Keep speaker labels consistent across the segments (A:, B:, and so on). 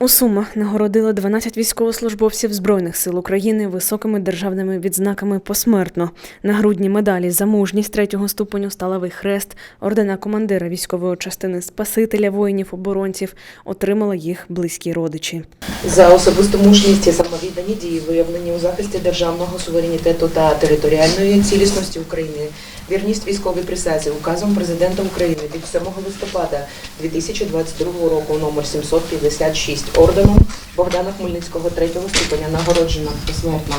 A: У Сумах нагородили 12 військовослужбовців Збройних сил України високими державними відзнаками посмертно. На грудні медалі за мужність третього ступеню сталевий хрест, ордена командира військової частини Спасителя воїнів-оборонців отримали їх близькі родичі.
B: за особисту мужність і самовіддані дії, виявлені у захисті державного суверенітету та територіальної цілісності України, вірність військовій присязі указом президента України від 7 листопада 2022 року номер 756 орденом Богдана Хмельницького третього ступеня нагороджено посмертно.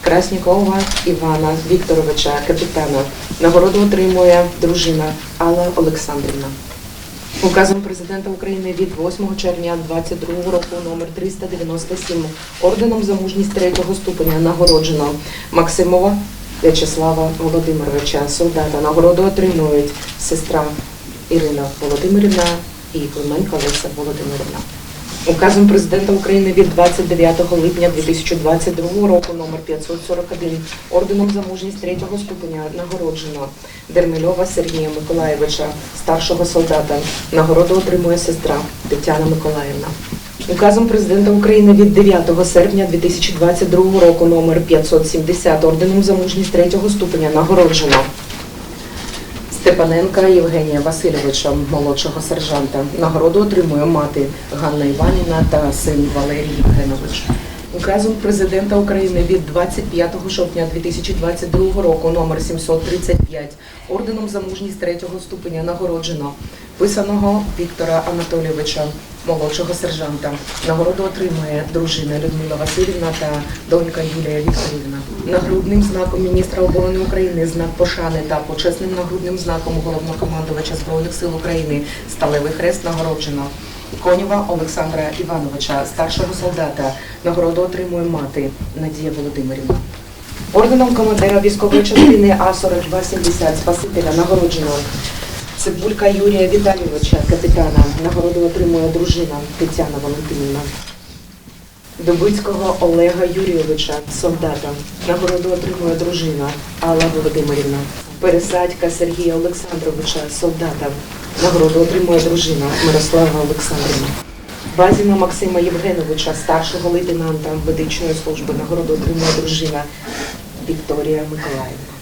B: Краснікова Івана Вікторовича, капітана. Нагороду отримує дружина Алла Олександрівна. Указом президента України від 8 червня 22 року номер 397 орденом за мужність третього ступеня нагороджено Максимова В'ячеслава Володимировича, солдата. Нагороду отримують сестра Ірина Володимирівна і Клименко Леся Володимирівна. Указом президента України від 29 липня 2022 року номер 541 орденом за мужність третього ступеня нагороджено Дермельова Сергія Миколаєвича, старшого солдата. Нагороду отримує сестра Тетяна Миколаївна. Указом президента України від 9 серпня 2022 року номер 570 орденом за мужність третього ступеня нагороджено Степаненка Євгенія Васильовича, молодшого сержанта. Нагороду отримує мати Ганна Іванівна та син Валерій Євгенович. Указом президента України від 25 жовтня 2022 року номер 735 орденом за мужність третього ступеня нагороджено писаного Віктора Анатолійовича, молодшого сержанта. Нагороду отримує дружина Людмила Васильівна та донька Юлія Вікторівна. Нагрудним знаком міністра оборони України знак пошани та почесним нагрудним знаком головнокомандувача Збройних сил України сталевий хрест нагороджено. Конєва Олександра Івановича, старшого солдата. Нагороду отримує мати Надія Володимирівна. Орденом командира військової частини А-4270 Спасителя нагороджено Цибулька Юрія Віталійовича, капітана. Нагороду отримує дружина Тетяна Валентинівна. Дубицького Олега Юрійовича, солдата. Нагороду отримує дружина Алла Володимирівна. Пересадька Сергія Олександровича, солдата. Нагороду отримує дружина Мирослава Олександрівна. Базіна Максима Євгеновича, старшого лейтенанта медичної служби. Нагороду отримує дружина Вікторія Миколаївна.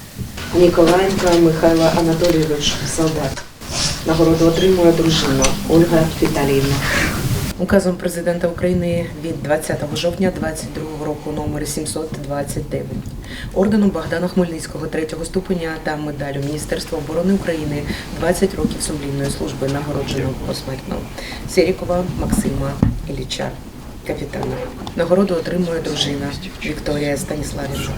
B: Ніколаєнка Михайло Анатолійович, солдат. Нагороду отримує дружина Ольга Віталіївна. Указом президента України від 20 жовтня 22 року номер 729 орденом Богдана Хмельницького третього ступеня та медалю Міністерства оборони України 20 років сумлінної служби нагороджено посмертно Серікова Максима Ілліча, капітана. Нагороду отримує дружина Вікторія Станіславівна.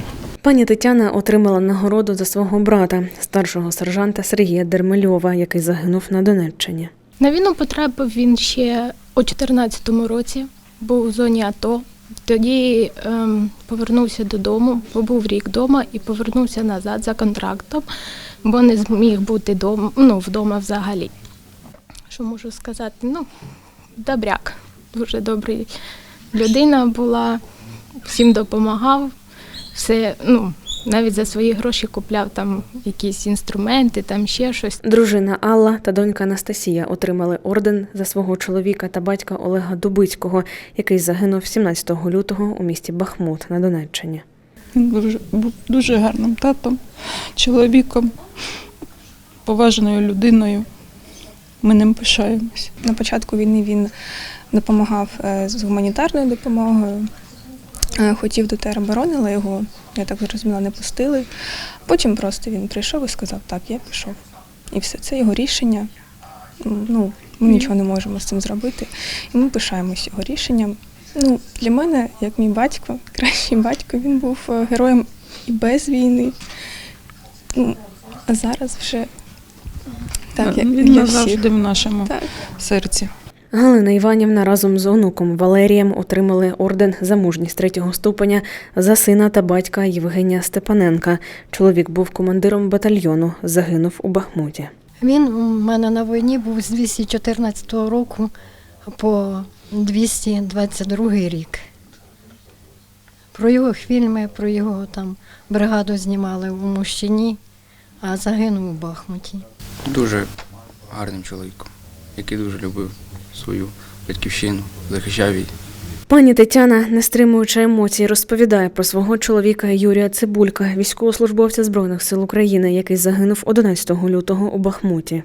A: Пані Тетяна отримала нагороду за свого брата, старшого сержанта Сергія Дермельова, який загинув на Донеччині.
C: На війну потрапив він ще у 2014 році, був у зоні АТО. Тоді ем, повернувся додому, побув рік вдома і повернувся назад за контрактом, бо не зміг бути дом, ну, вдома взагалі. Що можу сказати? Ну, добряк, дуже добрий людина була, всім допомагав, все, ну, навіть за свої гроші купляв там якісь інструменти, там ще щось.
A: Дружина Алла та донька Анастасія отримали орден за свого чоловіка та батька Олега Дубицького, який загинув 17 лютого у місті Бахмут на Донеччині.
D: Він був дуже- був дуже гарним татом, чоловіком, поважною людиною. Ми ним пишаємось.
E: На початку війни він допомагав е, з гуманітарною допомогою. Е, Хотів до тероборони, але його, я так зрозуміла, не пустили. Потім просто він прийшов і сказав, так, я пішов. І все, це його рішення. Ну, ми нічого не можемо з цим зробити. І ми пишаємось його рішенням. Ну, для мене, як мій батько, кращий батько, він був е, героєм і без війни. Ну, а зараз вже так, як
D: він назавжди в нашому
E: Так.
D: серці.
A: Галина Іванівна разом з онуком Валерієм отримали орден за мужність третього ступеня за сина та батька Євгенія Степаненка. Чоловік був командиром батальйону, загинув у Бахмуті.
F: Він у мене на війні був з 214 року по 222 рік. Про його фільми, про його там бригаду знімали у Мущині, а загинув у Бахмуті.
G: дуже гарним чоловіком, який дуже любив свою батьківщину, захищав її.
A: Пані Тетяна, не стримуючи емоцій, розповідає про свого чоловіка Юрія Цибулька, військовослужбовця Збройних сил України, який загинув 11 лютого у Бахмуті.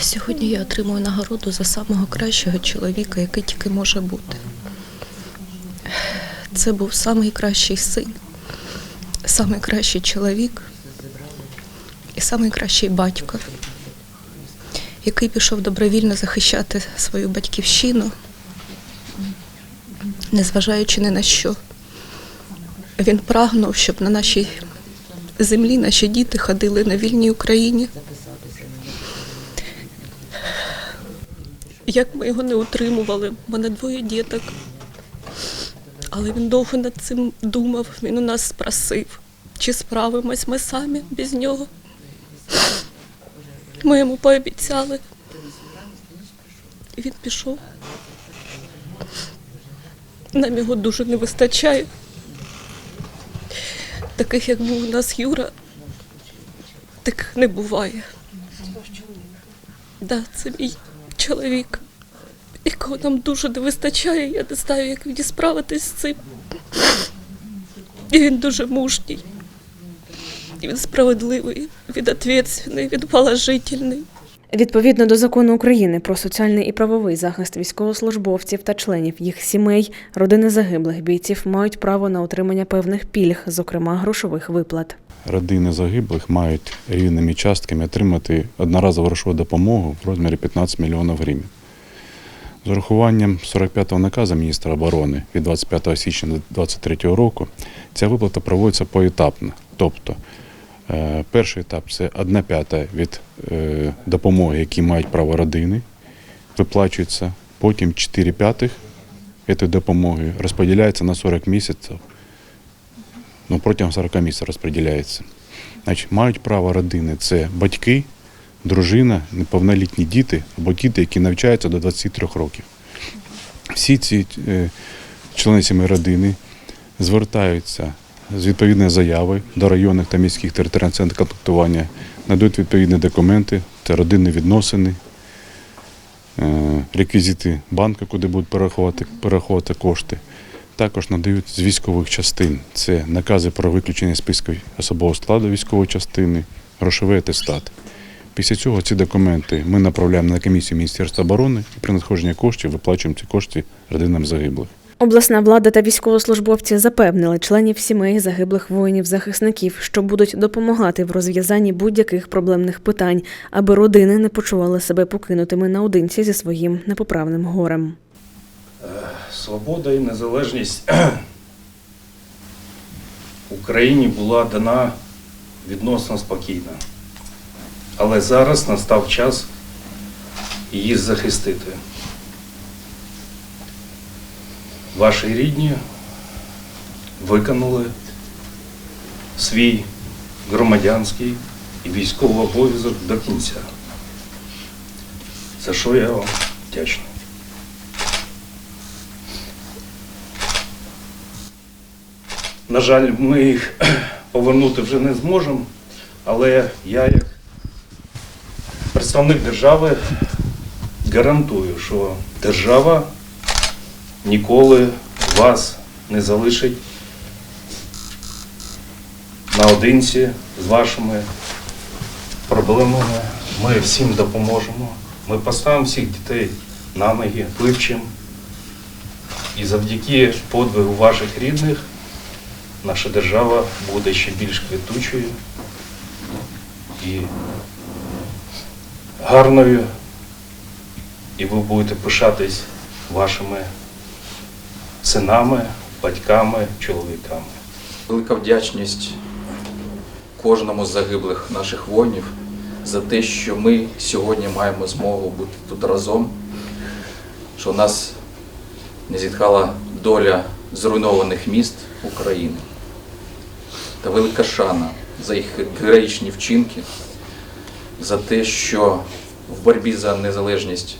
H: Сьогодні я отримую нагороду за самого кращого чоловіка, який тільки може бути. Це був самий кращий син, самий кращий чоловік і самий кращий батько, який пішов добровільно захищати свою батьківщину, незважаючи ні на що. Він прагнув, щоб на нашій землі наші діти ходили на вільній Україні. Як ми його не утримували, в мене двоє діток. Але він довго над цим думав, він у нас спросив, чи справимось ми самі без нього. Ми йому пообіцяли. Він пішов. Нам його дуже не вистачає. Таких, як був у нас Юра, таких не буває. Да, це мій чоловік, якого нам дуже не вистачає. Я не знаю, як мені справитись з цим. І він дуже мужній. Він справедливий, він відповідальний, він положительний.
A: Відповідно до закону України про соціальний і правовий захист військовослужбовців та членів їх сімей, родини загиблих бійців мають право на отримання певних пільг, зокрема грошових виплат.
I: Родини загиблих мають рівними частками отримати одноразову грошову допомогу в розмірі 15 мільйонів гривень. З урахуванням 45-го наказу міністра оборони від 25 січня 2023 року ця виплата проводиться поетапно. Тобто перший етап це 1 п'ята від е, допомоги, які мають право родини, виплачується, потім 4 п'ятих цієї допомоги розподіляється на 40 місяців ну, протягом 40 місяців розподіляється. Значить, мають право родини це батьки, дружина, неповнолітні діти або діти, які навчаються до 23 років. Всі ці е, члени сім'ї родини звертаються з відповідною заявою до районних та міських територіальних центрів комплектування, надають відповідні документи, це родинні відносини, е, реквізити банку, куди будуть перераховувати, перераховувати кошти. Також надають з військових частин. Це накази про виключення списку особового складу військової частини, грошовий атестат. Після цього ці документи ми направляємо на комісію Міністерства оборони і при надходженні коштів виплачуємо ці кошти родинам загиблих.
A: Обласна влада та військовослужбовці запевнили членів сімей загиблих воїнів-захисників, що будуть допомагати в розв'язанні будь-яких проблемних питань, аби родини не почували себе покинутими наодинці зі своїм непоправним горем.
J: Свобода і незалежність Україні була дана відносно спокійно. Але зараз настав час її захистити. Ваші рідні виконали свій громадянський і військовий обов'язок до кінця. За що я вам вдячний. На жаль, ми їх повернути вже не зможемо, але я як представник держави гарантую, що держава ніколи вас не залишить наодинці з вашими проблемами. Ми всім допоможемо. Ми поставимо всіх дітей на ноги, вивчимо. І завдяки подвигу ваших рідних наша держава буде ще більш квітучою і гарною, і ви будете пишатись вашими синами, батьками, чоловіками.
G: Велика вдячність кожному з загиблих наших воїнів за те, що ми сьогодні маємо змогу бути тут разом, що нас не зітхала доля зруйнованих міст України. Та велика шана за їх героїчні вчинки, за те, що в боротьбі за незалежність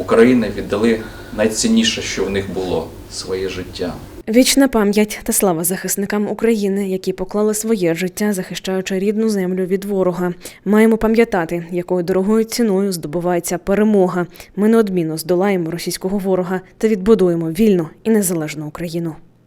G: України віддали найцінніше, що в них було своє життя.
A: Вічна пам'ять та слава захисникам України, які поклали своє життя, захищаючи рідну землю від ворога. Маємо пам'ятати, якою дорогою ціною здобувається перемога. Ми неодмінно здолаємо російського ворога та відбудуємо вільну і незалежну Україну.